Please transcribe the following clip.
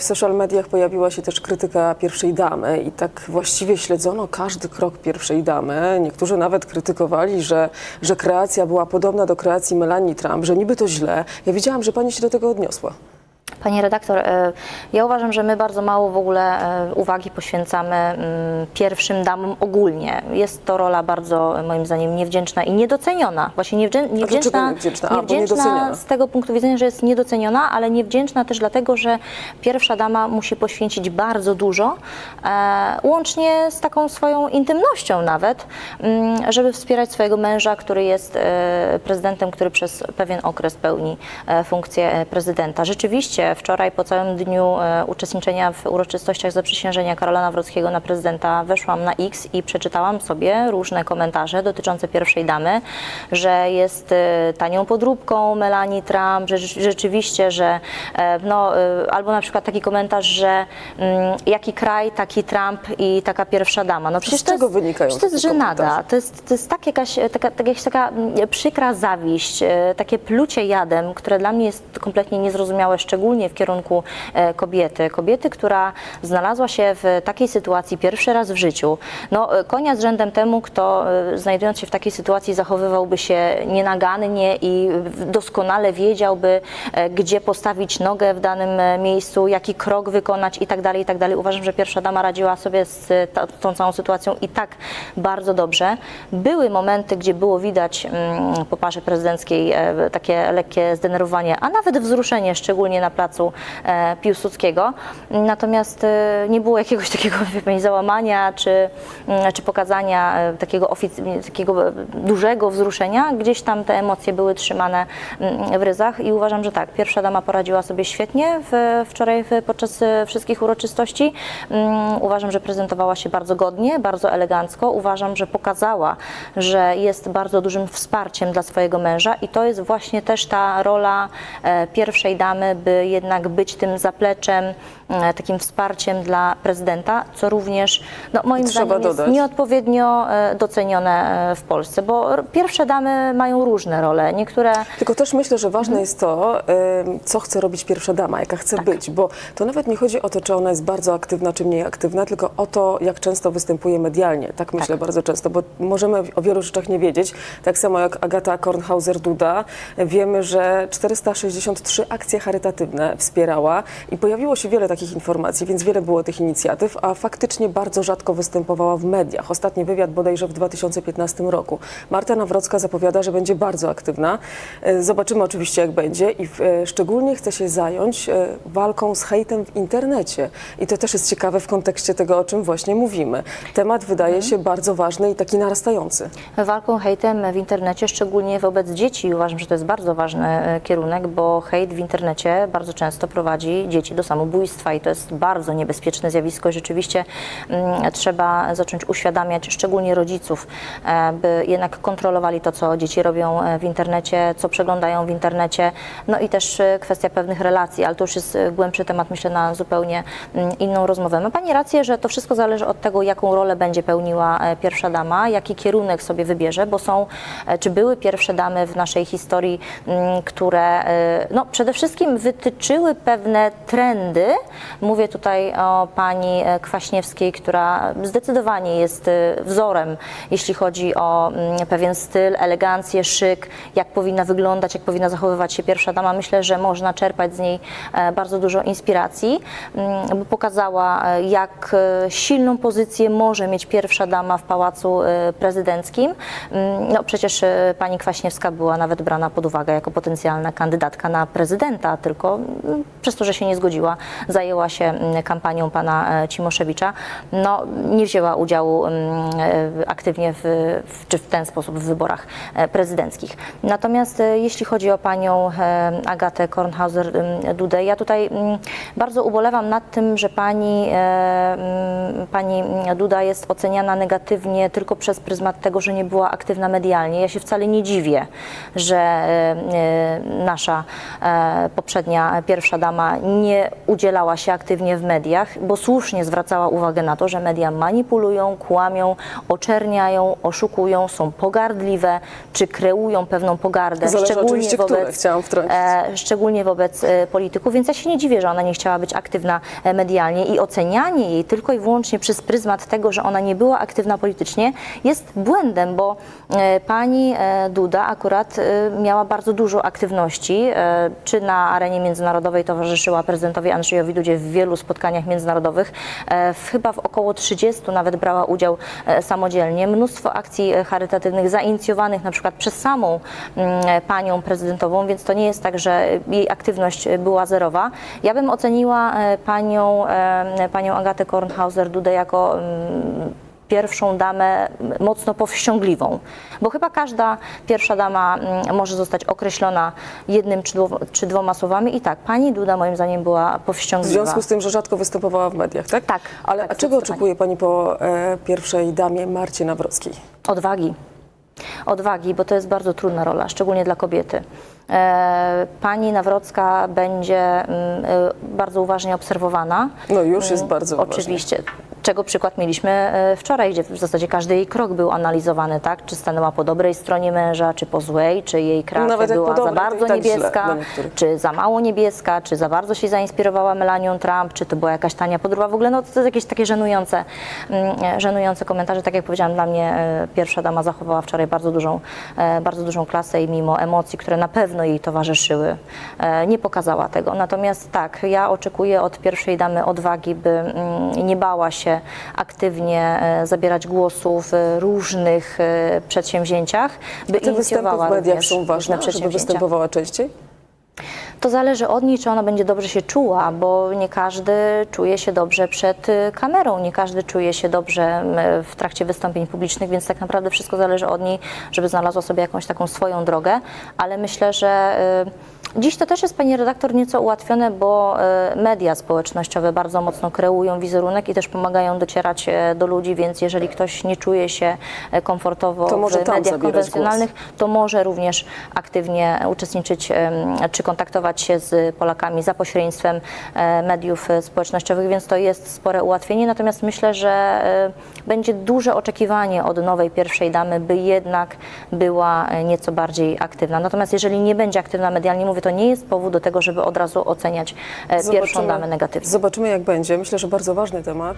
W social mediach pojawiła się też krytyka pierwszej damy i tak właściwie śledzono każdy krok pierwszej damy. Niektórzy nawet krytykowali, że, że kreacja była podobna do kreacji Melanie Trump, że niby to źle. Ja widziałam, że pani się do tego odniosła. Pani redaktor, e, ja uważam, że my bardzo mało w ogóle e, uwagi poświęcamy mm, pierwszym damom ogólnie. Jest to rola bardzo, e, moim zdaniem, niewdzięczna i niedoceniona. Właśnie niewdzię- niewdzięczna, niewdzięczna? A, bo niedoceniona. z tego punktu widzenia, że jest niedoceniona, ale niewdzięczna też dlatego, że pierwsza dama musi poświęcić bardzo dużo, łącznie z taką swoją intymnością nawet, mm, żeby wspierać swojego męża, który jest prezydentem, który przez pewien okres pełni funkcję prezydenta. Rzeczywiście wczoraj po całym dniu e, uczestniczenia w uroczystościach zaprzysiężenia Karola Nawrockiego na prezydenta weszłam na X i przeczytałam sobie różne komentarze dotyczące pierwszej damy, że jest e, tanią podróbką Melanie Trump, że rze- rzeczywiście, że e, no, albo na przykład taki komentarz, że mm, jaki kraj, taki Trump i taka pierwsza dama. No przecież z czego jest, wynikają to jest żenada. To jest, to jest tak jakaś, taka, tak jakaś taka mm, przykra zawiść, takie plucie jadem, które dla mnie jest kompletnie niezrozumiałe, szczególnie w kierunku e, kobiety. Kobiety, która znalazła się w takiej sytuacji pierwszy raz w życiu. No, e, konia z rzędem temu, kto e, znajdując się w takiej sytuacji zachowywałby się nienagannie i doskonale wiedziałby, gdzie postawić nogę w danym miejscu, jaki krok wykonać i tak dalej, i tak. Uważam, że pierwsza dama radziła sobie z tą całą sytuacją i tak bardzo dobrze. Były momenty, gdzie było widać mm, po parze prezydenckiej takie lekkie zdenerwowanie, a nawet wzruszenie, szczególnie na placu e, Piłsudskiego. Natomiast e, nie było jakiegoś takiego załamania czy, mm, czy pokazania e, takiego, takiego dużego wzruszenia. Gdzieś tam te emocje były trzymane mm, w ryzach i uważam, że tak, pierwsza dama poradziła sobie świetnie w, wczoraj podczas wszystkich uroczystości. Mm, Uważam, że prezentowała się bardzo godnie, bardzo elegancko. Uważam, że pokazała, że jest bardzo dużym wsparciem dla swojego męża i to jest właśnie też ta rola pierwszej damy, by jednak być tym zapleczem, e, takim wsparciem dla prezydenta, co również no, moim Trzeba zdaniem jest dodać. nieodpowiednio e, docenione e, w Polsce, bo pierwsze damy mają różne role. Niektóre Tylko też myślę, że ważne Mhm. jest to, co chce robić pierwsza dama, jaka chce Tak. być, bo to nawet nie chodzi o to, czy ona jest bardzo aktywna, czy mniej aktywna, tylko o to, jak często występuje medialnie. Tak myślę bardzo często, bo możemy o wielu rzeczach nie wiedzieć. Tak samo jak Agata Kornhauser-Duda, wiemy, że 463 akcje charytatywne wspierała i pojawiło się wiele takich informacji, więc wiele było tych inicjatyw, a faktycznie bardzo rzadko występowała w mediach. Ostatni wywiad bodajże w 2015 roku. Marta Nawrocka zapowiada, że będzie bardzo aktywna. E, Zobaczymy oczywiście, jak będzie i e, szczególnie chce się zająć e, walką z hejtem w internecie. I to też jest ciekawe w kontekście tego, o czym właśnie mówimy. Temat wydaje się bardzo ważny i taki narastający. walką hejtem w internecie, szczególnie wobec dzieci. Uważam, że to jest bardzo ważny kierunek, bo hejt w internecie bardzo często prowadzi dzieci do samobójstwa i to jest bardzo niebezpieczne zjawisko. i Rzeczywiście mm, trzeba zacząć uświadamiać szczególnie rodziców, e, by jednak kontrolowali to, co dzieci robią e, w internecie, co przeglądają w internecie. No i też e, kwestia pewnych relacji, ale to już jest głębszy temat, myślę, na zupełnie mm, inną rozmowę. Ma Pani rację, że to wszystko zależy od tego, jaką rolę będzie pełniła pierwsza dama, jaki kierunek sobie wybierze, bo są, czy były pierwsze damy w naszej historii, mm, które no, przede wszystkim wytyczyły pewne trendy. Mówię tutaj o pani e, Kwaśniewskiej, która zdecydowanie jest e, wzorem, jeśli chodzi o mm, pewien styl, elegancję, szyk, jak powinna wyglądać, jak powinna zachowywać się pierwsza dama. Myślę, że można czerpać z niej e, bardzo dużo inspiracji, mm, bo pokazała, jak silną pozycję może mieć pierwsza dama w pałacu prezydenckim. Mm, No przecież pani Kwaśniewska była nawet brana pod uwagę jako potencjalna kandydatka na prezydenta, tylko przez to, że się nie zgodziła, zajęła się mm, kampanią pana e, Cimoszewicza. No, nie wzięła udziału mm, e, aktywnie w, w, czy w ten sposób w wyborach e, prezydenckich. Natomiast jeśli chodzi o panią Agatę Kornhauser-Dudę, ja tutaj mm, bardzo ubolewam nad tym, że pani, pani Duda jest oceniana negatywnie tylko przez pryzmat tego, że nie była aktywna medialnie. Ja się wcale nie dziwię, że nasza poprzednia pierwsza dama nie udzielała się aktywnie w mediach, bo słusznie zwracała uwagę na to, że media manipulują, kłamią, oczerniają, oszukują, są pogardliwe, czy kreują pewną pogardę, Zależy szczególnie wobec, e, szczególnie wobec e, polityków, więc ja się nie dziwię, że ona nie chciała być aktywna e, medialnie i ocenianie jej tylko i wyłącznie przez pryzmat tego, że ona nie była aktywna politycznie jest błędem, bo e, pani e, Duda akurat e, miała bardzo dużo aktywności, e, czy na arenie międzynarodowej towarzyszyła prezydentowi Andrzejowi Dudzie w wielu spotkaniach międzynarodowych, e, chyba w około 30 nawet brała udział e, samodzielnie, mnóstwo akcji e, charytatywnych zainicjowanych na przykład przez samą mm, panią prezydentową, więc to nie jest tak, że jej aktywność była zerowa. Ja bym oceniła panią, panią Agatę Kornhauser-Dudę jako mm, pierwszą damę mocno powściągliwą, bo chyba każda pierwsza dama mm, może zostać określona jednym czy, dwo, czy dwoma słowami i tak, pani Duda moim zdaniem była W powściągliwa. związku z tym, że rzadko występowała w mediach, tak? Tak, Ale tak, a czego oczekuje pani po e, pierwszej damie Marcie Nawrockiej? Odwagi. Odwagi, bo to jest bardzo trudna rola, szczególnie dla kobiety. E, Pani Nawrocka będzie mm, e, bardzo uważnie obserwowana. No już jest bardzo uważnie. Czego przykład mieliśmy e, wczoraj, gdzie w zasadzie każdy jej krok był analizowany, tak? Czy stanęła po dobrej stronie męża, czy po złej, czy jej kreacja była za dobrej, to bardzo tak niebieska, czy za mało niebieska, czy za bardzo się zainspirowała Melanią Trump, czy to była jakaś tania podróba. W ogóle no, to jest jakieś takie żenujące, mm, e, żenujące komentarze. Tak jak powiedziałam, dla mnie e, pierwsza dama zachowała wczoraj bardzo dużą, bardzo dużą klasę i mimo emocji, które na pewno jej towarzyszyły, nie pokazała tego. Natomiast tak, ja oczekuję od pierwszej damy odwagi, by mm, nie bała się aktywnie e, zabierać głosu w różnych e, przedsięwzięciach, by Te występy inicjowała w mediach są ważne, żeby występowała częściej? To zależy od niej, czy ona będzie dobrze się czuła, bo nie każdy czuje się dobrze przed y, kamerą, nie każdy czuje się dobrze w trakcie wystąpień publicznych, więc tak naprawdę wszystko zależy od niej, żeby znalazła sobie jakąś taką swoją drogę, ale myślę, że dziś to też jest pani redaktor nieco ułatwione, bo y, media społecznościowe bardzo mocno kreują wizerunek i też pomagają docierać e, do ludzi, więc jeżeli ktoś nie czuje się e, komfortowo w mediach zabierać głos. konwencjonalnych, to może również aktywnie uczestniczyć czy kontaktować się z Polakami za pośrednictwem e, mediów e, społecznościowych, więc to jest spore ułatwienie. Natomiast myślę, że e, będzie duże oczekiwanie od nowej pierwszej damy, by jednak była e, nieco bardziej aktywna. Natomiast jeżeli nie będzie aktywna medialnie, mówię, to nie jest powód do tego, żeby od razu oceniać e, pierwszą damę negatywnie. Zobaczymy, jak będzie. Myślę, że bardzo ważny temat.